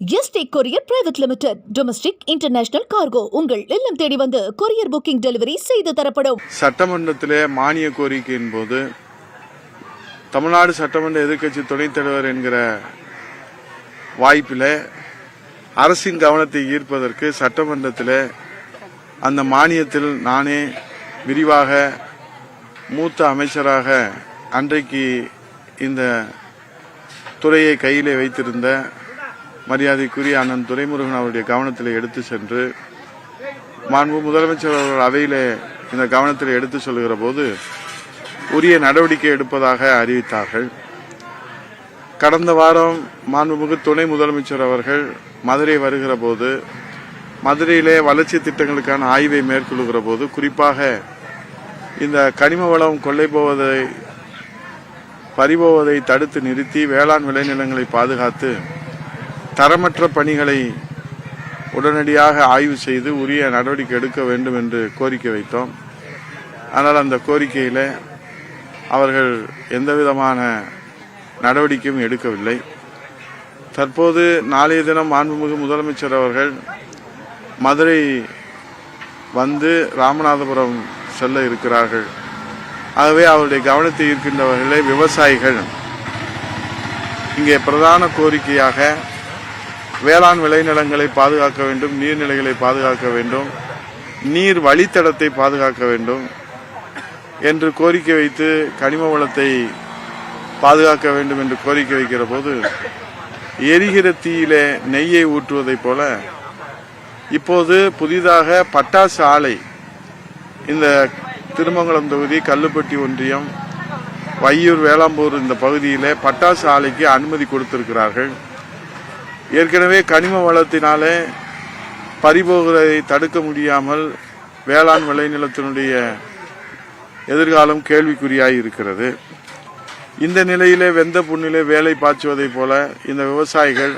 S T courier private limited. Domestic international cargo உங்கள் இல்லம் தேடி வந்து கொரியர் புக்கிங் டெலிவரி செய்து தரப்படும். சட்டமன்றத்திலே மானிய கோரிக்கையின் போது தமிழ்நாடு சட்டமன்ற எதிர்க்கட்சி துணைத் தலைவர் என்கிற வாய்ப்பில் அரசின் கவனத்தை ஈர்ப்பதற்கு சட்டமன்றத்தில் அந்த மானியத்தில் நானே விரிவாக மூத்த அமைச்சராக அன்றைக்கு இந்த துறையை கையிலே வைத்திருந்த மரியாதைக்குரிய அண்ணன் துரைமுருகன் அவருடைய கவனத்தில் எடுத்து சென்று மாண்பு முதலமைச்சர் அவர்கள் அவையிலே இந்த கவனத்தில் எடுத்து சொல்கிற போது உரிய நடவடிக்கை எடுப்பதாக அறிவித்தார்கள். கடந்த வாரம் மாண்புமிகு துணை முதலமைச்சர் அவர்கள் மதுரை வருகிற போது மதுரையிலே வளர்ச்சி திட்டங்களுக்கான ஆய்வை மேற்கொள்கிற போது குறிப்பாக இந்த கனிம வளம் கொள்ளை போவதை பறிபோவதை தடுத்து நிறுத்தி வேளாண் விளைநிலங்களை பாதுகாத்து தரமற்ற பணிகளை உடனடியாக ஆய்வு செய்து உரிய நடவடிக்கை எடுக்க வேண்டும் என்று கோரிக்கை வைத்தோம். ஆனால் அந்த கோரிக்கையில் அவர்கள் எந்தவிதமான நடவடிக்கையும் எடுக்கவில்லை. தற்போது நாளைய தினம் மாண்புமிகு முதலமைச்சர் அவர்கள் மதுரை வந்து ராமநாதபுரம் செல்ல இருக்கிறார்கள். ஆகவே அவருடைய கவனத்தை ஈர்க்கின்றவர்களே விவசாயிகள். இங்கே பிரதான கோரிக்கையாக வேளாண் விளைநிலங்களை பாதுகாக்க வேண்டும் நீர்நிலைகளை பாதுகாக்க வேண்டும் நீர் வழித்தடத்தை பாதுகாக்க வேண்டும் என்று கோரிக்கை வைத்து கனிம வளத்தை பாதுகாக்க வேண்டும் என்று கோரிக்கை வைக்கிற போது எரிகிற தீயிலே நெய்யை ஊற்றுவதைப் போல இப்போது புதிதாக பட்டாசு ஆலை இந்த திருமங்கலம் தொகுதி கல்லுப்பட்டி ஒன்றியம் வையூர் வேளாம்பூர் இந்த பகுதியிலே பட்டாசு ஆலைக்கு அனுமதி கொடுத்திருக்கிறார்கள். ஏற்கனவே கனிம வளத்தினாலே பறிபோகிறதை தடுக்க முடியாமல் வேளாண் விளைநிலத்தினுடைய எதிர்காலம் கேள்விக்குறியாய் இருக்கிறது இந்த நிலையிலே வெந்த புண்ணிலே வேலை பாய்ச்சுவதைப் போல இந்த விவசாயிகள்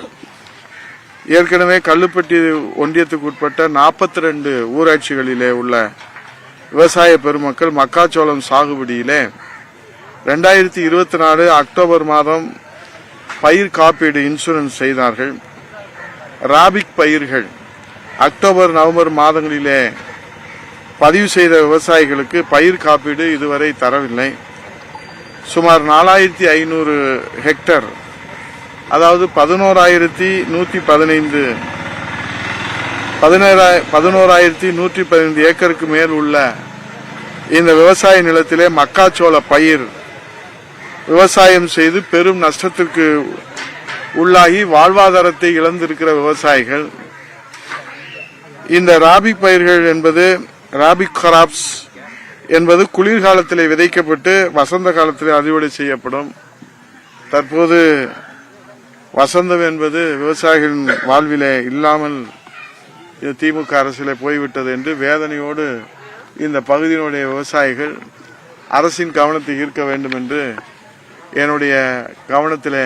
ஏற்கனவே கல்லுப்பட்டி ஒன்றியத்துக்கு உட்பட்ட நாற்பத்தி ரெண்டு ஊராட்சிகளிலே உள்ள விவசாய பெருமக்கள் மக்காச்சோளம் சாகுபடியிலே ரெண்டாயிரத்தி இருபத்தி நாலு அக்டோபர் மாதம் பயிர் காப்பீடு இன்சூரன்ஸ் செய்தார்கள். ராபிக் பயிர்கள். அக்டோபர் நவம்பர் மாதங்களிலே பதிவு செய்த விவசாயிகளுக்கு பயிர் காப்பீடு இதுவரை தரவில்லை. சுமார் நாலாயிரத்தி ஐநூறு ஹெக்டர் அதாவது பதினோராயிரத்தி நூற்றி பதினைந்து பதினேழாய் பதினோராயிரத்தி நூற்றி பதினைந்து ஏக்கருக்கு மேல் உள்ள இந்த விவசாய நிலத்திலே மக்காச்சோள பயிர் விவசாயம் செய்து பெரும் நஷ்டத்திற்கு உள்ளாகி வாழ்வாதாரத்தை இழந்திருக்கிற விவசாயிகள். இந்த ராபி பயிர்கள் என்பது ராபி கிராப்ஸ் என்பது குளிர்காலத்தில் விதைக்கப்பட்டு வசந்த காலத்தில் அறுவடை செய்யப்படும். தற்போது வசந்தம் என்பது விவசாயிகளின் வாழ்விலே இல்லாமல் இது திமுக அரசிலே போய்விட்டது என்று வேதனையோடு இந்த பகுதியினுடைய விவசாயிகள் அரசின் கவனத்தை ஈர்க்க வேண்டும் என்று என்னுடைய கவனத்தில்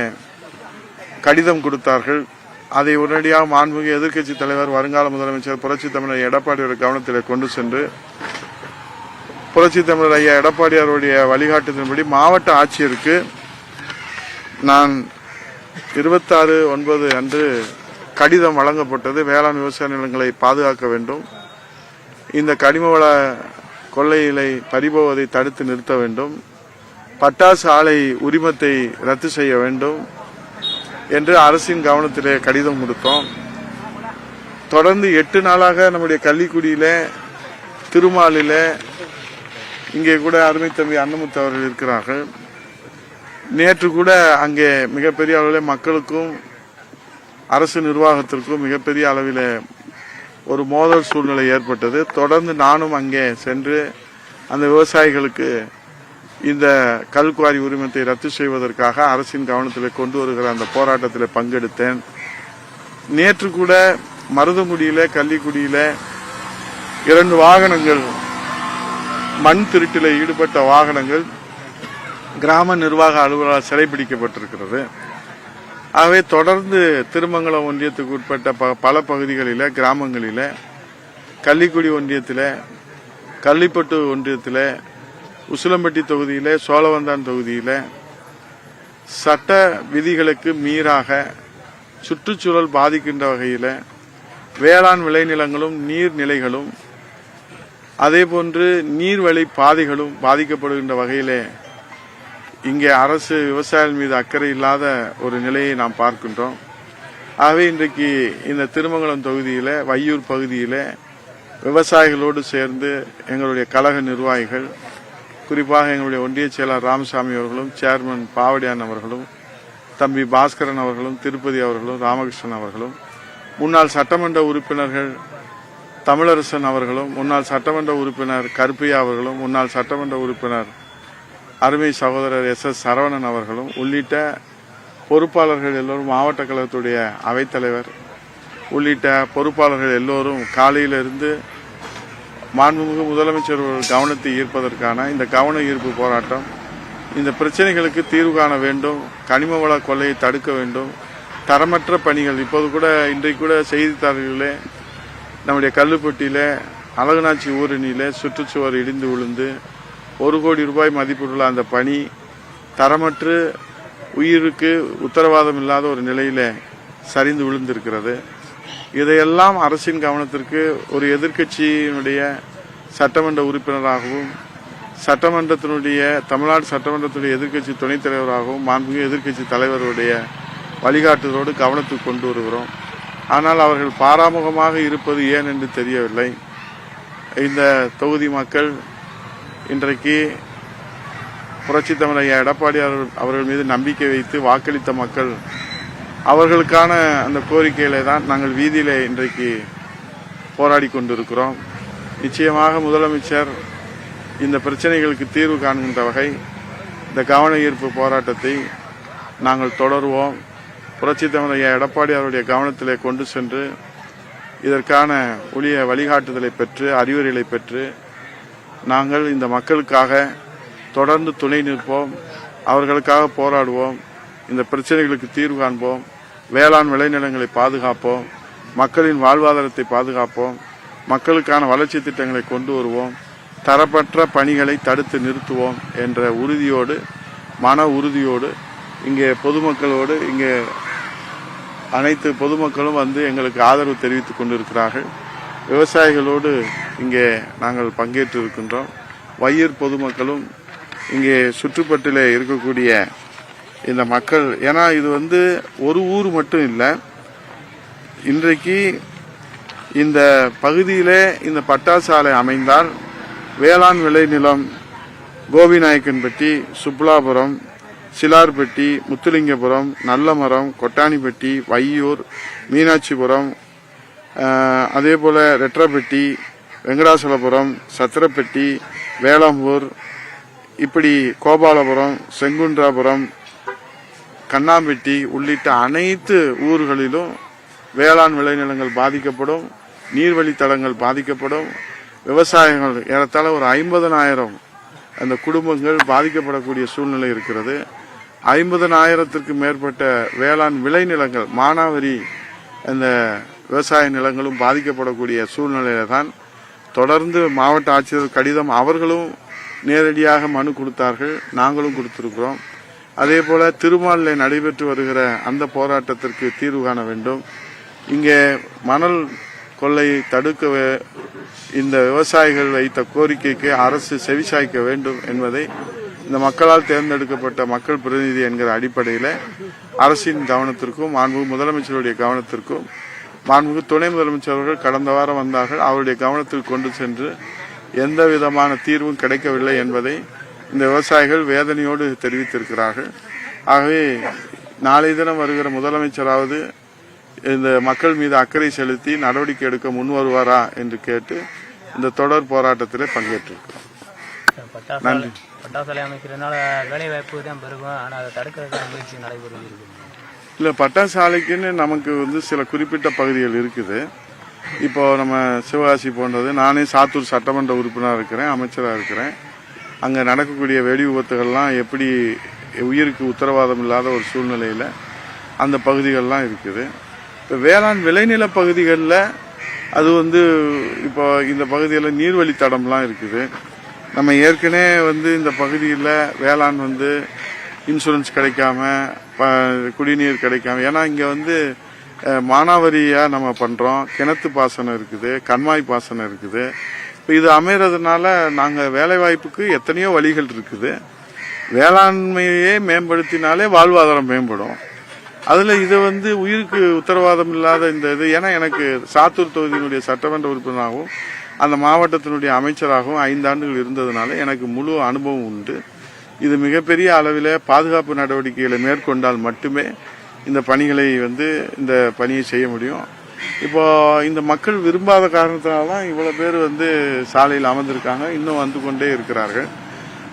கடிதம் கொடுத்தார்கள். அதை உடனடியாக மாண்புமிகு எதிர்க்கட்சி தலைவர் வருங்கால முதலமைச்சர் புரட்சி தமிழர் எடப்பாடியோட கவனத்தில் கொண்டு சென்று புரட்சி தமிழர் ஐயா எடப்பாடியாருடைய வழிகாட்டுதலின்படி மாவட்ட ஆட்சியருக்கு நான் இருபத்தாறு ஒன்பது அன்று கடிதம் வழங்கப்பட்டது. வேளாண் விவசாய நிலங்களை பாதுகாக்க வேண்டும். இந்த கனிம வள கொள்ளைகளை பறிபோவதை தடுத்து நிறுத்த வேண்டும். பட்டாசு ஆலை உரிமத்தை ரத்து செய்ய வேண்டும் என்று அரசின் கவனத்திலே கடிதம் கொடுத்தோம். தொடர்ந்து எட்டு நாளாக நம்முடைய கள்ளிக்குடியில திருமாலில இங்கே கூட அருமை தம்பி அன்னமுத்து அவர்கள் இருக்கிறார்கள். நேற்று கூட அங்கே மிகப்பெரிய அளவில் மக்களுக்கும் அரசு நிர்வாகத்திற்கும் மிகப்பெரிய அளவில் ஒரு மோதல் சூழ்நிலை ஏற்பட்டது. தொடர்ந்து நானும் அங்கே சென்று அந்த விவசாயிகளுக்கு இந்த கல்குவாரி உரிமத்தை ரத்து செய்வதற்காக அரசின் கவனத்தில் கொண்டு வருகிற அந்த போராட்டத்தில் பங்கெடுத்தேன். நேற்று கூட மருதங்குடியில கள்ளிக்குடியில இரண்டு வாகனங்கள் மண் திருட்டில் ஈடுபட்ட வாகனங்கள் கிராம நிர்வாக அலுவலரால் சிறைபிடிக்கப்பட்டிருக்கிறது. ஆகவே தொடர்ந்து திருமங்கலம் ஒன்றியத்துக்கு உட்பட்ட ப- பல பகுதிகளில் கிராமங்களில் கள்ளிக்குடி ஒன்றியத்தில் கள்ளிப்பட்டு ஒன்றியத்தில் உசிலம்பட்டி தொகுதியில் சோழவந்தான் தொகுதியில் சட்ட விதிகளுக்கு மீறாக சுற்றுச்சூழல் பாதிக்கின்ற வகையில் வேளாண் விளைநிலங்களும் நீர்நிலைகளும் அதே போன்று நீர்வழி பாதைகளும் பாதிக்கப்படுகின்ற வகையிலே இங்கே அரசு விவசாயிகள் மீது அக்கறை இல்லாத ஒரு நிலையை நாம் பார்க்கின்றோம். ஆகவே இன்றைக்கு இந்த திருமங்கலம் தொகுதியில் வையூர் பகுதியில் விவசாயிகளோடு சேர்ந்து எங்களுடைய கழக நிர்வாகிகள் குறிப்பாக எங்களுடைய ஒன்றிய செயலர் ராமசாமி அவர்களும் சேர்மன் பாவடியான் அவர்களும் தம்பி பாஸ்கரன் அவர்களும் திருப்பதி அவர்களும் ராமகிருஷ்ணன் அவர்களும் முன்னாள் சட்டமன்ற உறுப்பினர்கள் தமிழரசன் அவர்களும் முன்னாள் சட்டமன்ற உறுப்பினர் கருப்பையா அவர்களும் முன்னாள் சட்டமன்ற உறுப்பினர் அருமை சகோதரர் எஸ் எஸ் சரவணன் அவர்களும் உள்ளிட்ட பொறுப்பாளர்கள் எல்லோரும் மாவட்ட கழகத்துடைய அவைத்தலைவர் உள்ளிட்ட பொறுப்பாளர்கள் எல்லோரும் காலையிலிருந்து மாண்புமிகு முதலமைச்சர் ஒரு கவனத்தை ஈர்ப்பதற்கான இந்த கவன ஈர்ப்பு போராட்டம் இந்த பிரச்சனைகளுக்கு தீர்வு காண வேண்டும் கனிம வள கொள்ளையை தடுக்க வேண்டும் தரமற்ற பணிகள் இப்போது கூட இன்றைக்கு கூட செய்தித்தாள்களிலே நம்முடைய கல்லுப்பட்டியில் அழகுநாச்சி ஊரணியில் சுற்றுச்சுவர் இடிந்து விழுந்து ஒரு கோடி ரூபாய் மதிப்புள்ள அந்த பணி தரமற்று உயிருக்கு உத்தரவாதம் இல்லாத ஒரு நிலையில் சரிந்து விழுந்திருக்கிறது. இதையெல்லாம் அரசின் கவனத்திற்கு ஒரு எதிர்க்கட்சியினுடைய சட்டமன்ற உறுப்பினராகவும் சட்டமன்றத்தினுடைய தமிழ்நாடு சட்டமன்றத்துடைய எதிர்க்கட்சி துணைத் தலைவராகவும் மாண்புமிகு எதிர்க்கட்சி தலைவருடைய வழிகாட்டுதலோடு கவனத்துக்கு கொண்டு வருகிறோம். ஆனால் அவர்கள் பாராமுகமாக இருப்பது ஏன் என்று தெரியவில்லை. இந்த தொகுதி மக்கள் இன்றைக்கு புரட்சி தமிழர் ஐயா எடப்பாடி அவர்கள்- அவர்கள் மீது நம்பிக்கை வைத்து வாக்களித்த மக்கள் அவர்களுக்கான அந்த கோரிக்கையில தான் நாங்கள் வீதியிலே இன்றைக்கு போராடி கொண்டிருக்கிறோம். நிச்சயமாக முதலமைச்சர் இந்த பிரச்சனைகளுக்கு தீர்வு காண்கின்ற வகை இந்த கவன ஈர்ப்பு போராட்டத்தை நாங்கள் தொடருவோம். புரட்சி தமிழர் எடப்பாடி அவருடைய கவனத்திலே கொண்டு சென்று இதற்கான உரிய வழிகாட்டுதலை பெற்று அறிவுரைகளை பெற்று நாங்கள் இந்த மக்களுக்காக தொடர்ந்து துணை நிற்போம். அவர்களுக்காக போராடுவோம். இந்த பிரச்சனைகளுக்கு தீர்வு காண்போம். வேளாண் விளைநிலங்களை பாதுகாப்போம். மக்களின் வாழ்வாதாரத்தை பாதுகாப்போம். மக்களுக்கான வளர்ச்சி திட்டங்களை கொண்டு வருவோம். தரப்பற்ற பணிகளை தடுத்து நிறுத்துவோம் என்ற உறுதியோடு மன உறுதியோடு இங்கே பொதுமக்களோடு இங்கே அனைத்து பொதுமக்களும் வந்து எங்களுக்கு ஆதரவு தெரிவித்துக் கொண்டிருக்கிறார்கள். விவசாயிகளோடு இங்கே நாங்கள் பங்கேற்று இருக்கின்றோம் வயிர் பொதுமக்களும் இங்கே சுற்றுப்பட்டிலே இருக்கக்கூடிய இந்த மக்கள் ஏன்னா இது வந்து ஒரு ஊர் மட்டும் இல்லை. இன்றைக்கு இந்த பகுதியிலே இந்த பட்டாசாலை அமைந்தால் வேளாண் விளைநிலம் கோபிநாயக்கன்பட்டி சுப்லாபுரம் சிலார்பட்டி முத்துலிங்கபுரம் நல்லமரம் கொட்டானிப்பட்டி வையூர் மீனாட்சிபுரம் அதே போல் ரெட்ரப்பட்டி வெங்கடாசலபுரம் சத்திரப்பட்டி வேளாம்பூர் இப்படி கோபாலபுரம் செங்குன்றாபுரம் கண்ணாம்பட்டி உள்ளிட்ட அனைத்து ஊர்களிலும் வேளாண் விளைநிலங்கள் பாதிக்கப்படும் நீர்வழித்தடங்கள் பாதிக்கப்படும் விவசாயங்கள் ஏறத்தாழ ஒரு ஐம்பதனாயிரம் அந்த குடும்பங்கள் பாதிக்கப்படக்கூடிய சூழ்நிலை இருக்கிறது. ஐம்பதனாயிரத்திற்கு மேற்பட்ட வேளாண் விளைநிலங்கள் மானாவரி அந்த விவசாய நிலங்களும் பாதிக்கப்படக்கூடிய சூழ்நிலையில தான் தொடர்ந்து மாவட்ட ஆட்சியர் கடிதம் அவர்களும் நேரடியாக மனு கொடுத்தார்கள். நாங்களும் கொடுத்திருக்கிறோம். அதே போல திருமாலில் நடைபெற்று வருகிற அந்த போராட்டத்திற்கு தீர்வு காண வேண்டும். இங்கே மணல் கொள்ளையை தடுக்க இந்த விவசாயிகள் வைத்த கோரிக்கைக்கு அரசு செவிசாய்க்க வேண்டும் என்பதை இந்த மக்களால் தேர்ந்தெடுக்கப்பட்ட மக்கள் பிரதிநிதி என்கிற அடிப்படையில் அரசின் கவனத்திற்கும் மாண்புமிகு முதலமைச்சருடைய கவனத்திற்கும் மாண்புமிகு துணை முதலமைச்சர் அவர்கள் கடந்த வாரம் வந்தார்கள். அவருடைய கவனத்தில் கொண்டு சென்று எந்த விதமான தீர்வும் கிடைக்கவில்லை என்பதை இந்த விவசாயிகள் வேதனையோடு தெரிவித்திருக்கிறார்கள். ஆகவே நாளை தினம் வருகிற முதலமைச்சராவது இந்த மக்கள் மீது அக்கறை செலுத்தி நடவடிக்கை எடுக்க முன் வருவாரா என்று கேட்டு இந்த தொடர் போராட்டத்திலே பங்கேற்றிருக்கிறோம். பட்டாசாலை பட்டாசாலை அமைக்கிறதுனால வேலை வாய்ப்பு தான் பெருகும். ஆனால் அதை தடுக்கிறதுக்கான முயற்சி நடைபெறுவது இருக்குது இல்ல பட்டாசாலைக்குன்னு நமக்கு வந்து சில குறிப்பிட்ட பகுதிகள் இருக்குது. இப்போ நம்ம சிவகாசி போன்றது. நானே சாத்தூர் சட்டமன்ற உறுப்பினராக இருக்கிறேன் அமைச்சராக இருக்கிறேன். அங்கே நடக்கக்கூடிய வெடி விபத்துகள்லாம் எப்படி உயிருக்கு உத்தரவாதம் இல்லாத ஒரு சூழ்நிலையில் அந்த பகுதிகள்லாம் இருக்குது. இப்போ வேளாண் விளைநில பகுதிகளில் அது வந்து இப்போ இந்த பகுதியில் நீர்வழித்தடம்லாம் இருக்குது. நம்ம ஏற்கனவே வந்து இந்த பகுதியில் வேளாண் வந்து இன்சூரன்ஸ் கிடைக்காம ப- குடிநீர் கிடைக்காம ஏன்னா இங்கே வந்து மானாவரியாக நம்ம பண்ணுறோம் கிணத்து பாசனம் இருக்குது கண்மாய் பாசனம் இருக்குது. இப்போ இது அமைகிறதுனால நாங்கள் வேலை வாய்ப்புக்கு எத்தனையோ வழிகள் இருக்குது. வேளாண்மையே மேம்படுத்தினாலே வாழ்வாதாரம் மேம்படும். அதில் இது வந்து உயிருக்கு உத்தரவாதம் இல்லாத இந்த இது ஏன்னா எனக்கு சாத்தூர் தொகுதியினுடைய சட்டமன்ற உறுப்பினராகவும் அந்த மாவட்டத்தினுடைய அமைச்சராகவும் ஐந்து ஆண்டுகள் இருந்ததுனால எனக்கு முழு அனுபவம் உண்டு. இது மிகப்பெரிய அளவில் பாதுகாப்பு நடவடிக்கைகளை மேற்கொண்டால் மட்டுமே இந்த பணிகளை வந்து இந்த பணியை செய்ய முடியும். இப்போ இந்த மக்கள் விரும்பாத காரணத்தினால தான் இவ்வளவு பேர் வந்து சாலையில் அமர்ந்திருக்காங்க. இன்னும் வந்து கொண்டே இருக்கிறார்கள்.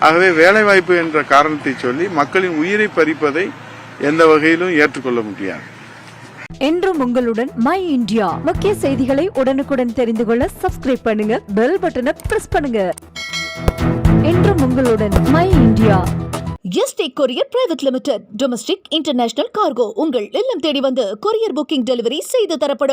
ஆகவே வேலைவாய்ப்பு என்ற காரணத்தை சொல்லி மக்களின் உயிரை பறிப்பதை எந்த வகையிலும் ஏற்றுக்கொள்ள முடியாது. என்றும் உங்களுடன் மை இந்தியா. முக்கிய செய்திகளை உடனுக்குடன் தெரிந்து கொள்ள சப்ஸ்கிரைப் பண்ணுங்க. பெல் பட்டனை பிரஸ் பண்ணுங்க. என்றும் உங்களுடன் my India. S T courier private limited. Domestic international cargo உங்கள் இல்லம் தேடி வந்து கொரியர் புக்கிங் டெலிவரி செய்து தரப்படும்.